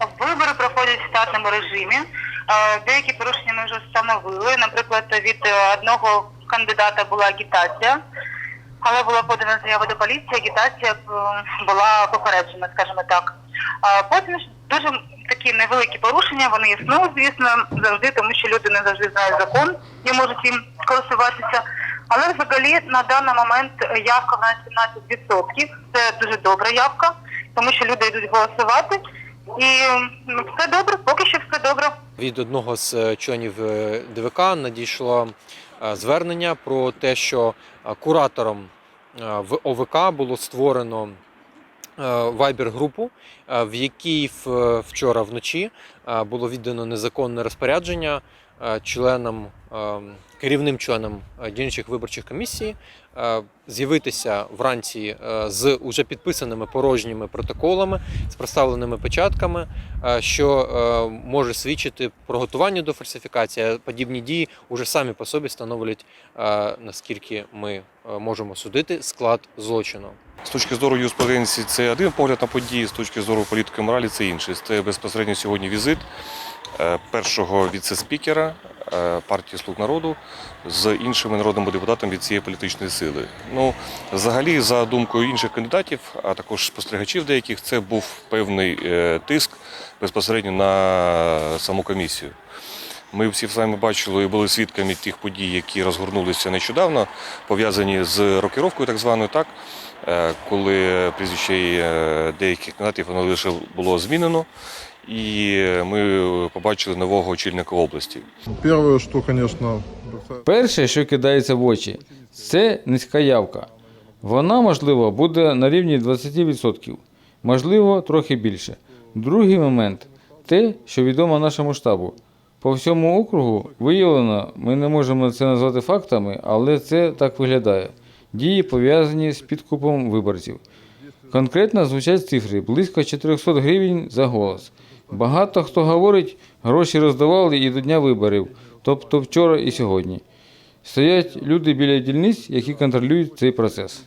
Вибори проходять в штатному режимі. Е, Деякі порушення ми вже встановили. Наприклад, від е, одного кандидата була агітація, але була подана заява до поліції, агітація е, була попереджена, скажімо так. Потім дуже такі невеликі порушення, вони існують, звісно, завжди, тому що люди не завжди знають закон і можуть їм користуватися. Але взагалі на даний момент явка в нас 17%. Це дуже добра явка, тому що люди йдуть голосувати. І ну, все добре, поки що все добре. Від одного з е, членів е, ДВК надійшло е, звернення про те, що куратором в ОВК було створено вайбер-групу, в якій вчора вночі було віддано незаконне розпорядження членам, керівним членам е, дільничих виборчих комісій е, з'явитися вранці е, з уже підписаними порожніми протоколами, з проставленими печатками, що може свідчити про готування до фальсифікації. Подібні дії уже самі по собі становлять, наскільки ми можемо судити, склад злочину. З точки зору юриспруденції це один погляд на події, з точки зору політики моралі це інший. Це безпосередньо сьогодні візит першого віце-спікера партії Слуг народу з іншими народними депутатами від цієї політичної сили. Ну, взагалі, за думкою інших кандидатів, а також спостерігачів деяких, це був певний е, тиск безпосередньо на саму комісію. Ми всі з вами бачили і були свідками тих подій, які розгорнулися нещодавно, пов'язані з рокировкою, так званою, так е, коли прізвище е, деяких кандидатів воно лише було змінено, і ми побачили нового очільника області. Первое, что, конечно, Перше, що кидається в очі, це низька явка. Вона, можливо, буде на рівні 20%, можливо, трохи більше. Другий момент те, що відомо нашому штабу. По всьому округу виявлено, ми не можемо це назвати фактами, але це так виглядає. Дії пов'язані з підкупом виборців. Конкретно звучать цифри близько 400 гривень за голос. Багато хто говорить, гроші роздавали і до дня виборів, тобто вчора і сьогодні. Стоять люди біля дільниць, які контролюють цей процес.